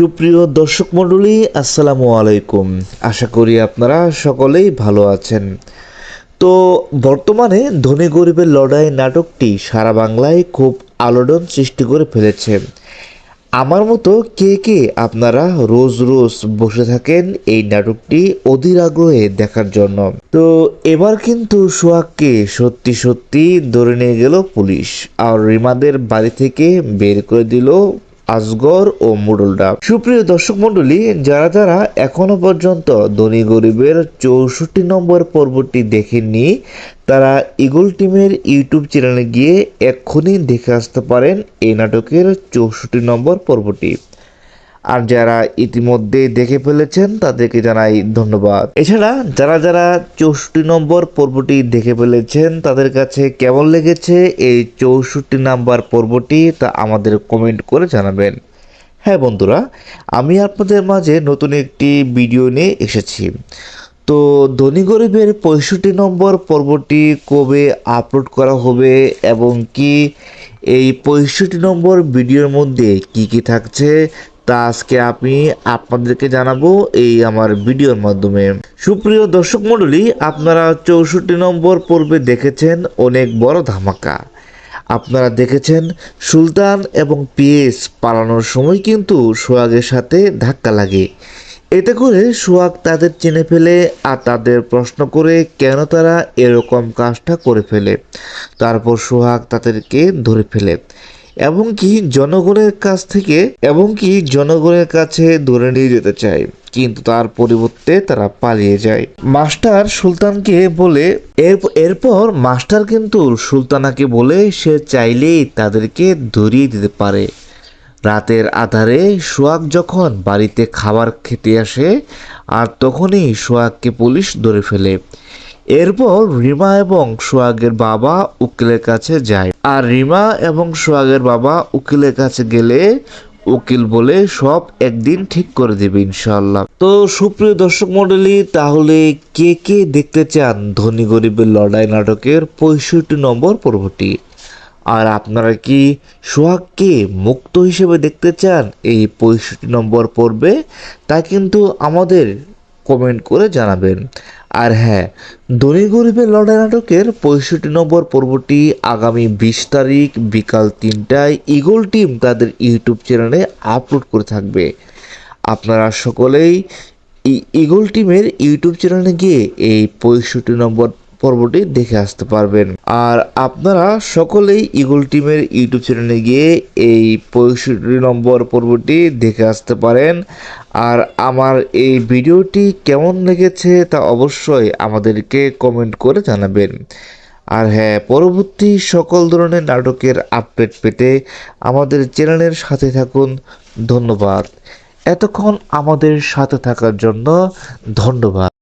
সুপ্রিয় দর্শক মণ্ডলী, আসসালামু আলাইকুম। আশা করি আপনারা সকলেই ভালো আছেন। তো বর্তমানে ধনী গরিবের লড়াই নাটকটি সারা বাংলায় খুব আলোড়ন সৃষ্টি করে ফেলেছে। আমার মতো কে কে আপনারা রোজ রোজ বসে থাকেন এই নাটকটি অধীর আগ্রহে দেখার জন্য। তো এবার কিন্তু সোহাগকে সত্যি সত্যি ধরে নিয়ে গেল পুলিশ। আর রিমাদের বাড়ি থেকে বের করে দিল আজগর ও মুডলডা সুপ্রিয় দর্শক মন্ডলী যারা যারা এখনও পর্যন্ত ধনী গরিবের চৌষট্টি নম্বর পর্বটি দেখেননি, তারা ইগল টিমের ইউটিউব চ্যানেলে গিয়ে এক্ষুনি দেখে আসতে পারেন এই নাটকের চৌষট্টি নম্বর পর্বটি। আর যারা ইতিমধ্যে দেখে ফেলেছেন, তাদেরকে জানাই ধন্যবাদ। এছাড়া যারা যারা চৌষট্টি নম্বর পর্বটি দেখে ফেলেছেন, তাদের কাছে কেমন লেগেছে এই চৌষট্টি নাম্বার পর্বটি, তা আমাদের কমেন্ট করে জানাবেন। হ্যাঁ বন্ধুরা, আমি আপনাদের মাঝে নতুন একটি ভিডিও নিয়ে এসেছি। তো ধনী গরিবের পঁয়ষট্টি নম্বর পর্বটি কবে আপলোড করা হবে এবং কি এই পঁয়ষট্টি নম্বর ভিডিওর মধ্যে কি কি থাকছে তা আজকে আমি আপনাদেরকে জানাব এই আমার ভিডিওর মাধ্যমে। সুপ্রিয় দর্শক মণ্ডলী, আপনারা চৌষট্টি নম্বর পর্বে দেখেছেন অনেক বড় ধামাকা। আপনারা দেখেছেন সুলতান এবং পিএস পালানোর সময় কিন্তু সোহাগের সাথে ধাক্কা লাগে। এতে করে সোহাগ তাদের চিনে ফেলে আর তাদের প্রশ্ন করে কেন তারা এরকম কাজটা করে ফেলে। তারপর সোহাগ তাদেরকে ধরে ফেলে। এবং কি জনগণের কাছ থেকে এবং কি জনগণের কাছে ধরে নিয়ে যেতে চায়। কিন্তু তার পরিবর্তে তারা পালিয়ে যায়। মাস্টার সুলতানকে বলে এরপর মাস্টার কিন্তু সুলতানাকে বলে, সে চাইলেই তাদেরকে ধরিয়ে দিতে পারে। রাতের আধারে সোহাগ যখন বাড়িতে খাবার খেতে আসে, আর তখনই সোহাগকে পুলিশ ধরে ফেলে। এরপর রিমা এবং সোহাগের বাবা উকিলের কাছে যায়। আর রিমা এবং সোহাগের বাবা উকিলের কাছে গেলে উকিল বলে, সব একদিন ঠিক করে দেবে ইনশাল্লাহ তো সুপ্রিয় দর্শক মন্ডলী তাহলে কে কে দেখতে চান ধনী গরিবের লড়াই নাটকের পঁয়ষট্টি নম্বর পর্বটি? আর আপনারা কি সোহাগকে মুক্ত হিসেবে দেখতে চান এই পঁয়ষট্টি নম্বর পর্বে? তা কিন্তু আমাদের কমেন্ট করে জানাবেন। আর হ্যাঁ ধনী গরিবের লড়াই নাটকের পঁয়ষট্টি নম্বর পর্বটি আগামী বিশ তারিখ বিকাল তিনটায় ইগল টিম তাদের ইউটিউব চ্যানেলে আপলোড করে থাকবে। আপনারা সকলেই ইগল টিমের ইউটিউব চ্যানেলে গিয়ে এই পঁয়ষট্টি নম্বর পর্বটি দেখে আসতে পারবেন। আর আপনারা সকলেই ইগল টিমের ইউটিউব চ্যানেলে গিয়ে এই পঁয়ষট্টি নম্বর পর্বটি দেখে আসতে পারেন। আর আমার এই ভিডিওটি কেমন লেগেছে তা অবশ্যই আমাদেরকে কমেন্ট করে জানাবেন। আর হ্যাঁ পরবর্তী সকল ধরনের নাটকের আপডেট পেতে আমাদের চ্যানেলের সাথে থাকুন। ধন্যবাদ। এতক্ষণ আমাদের সাথে থাকার জন্য ধন্যবাদ।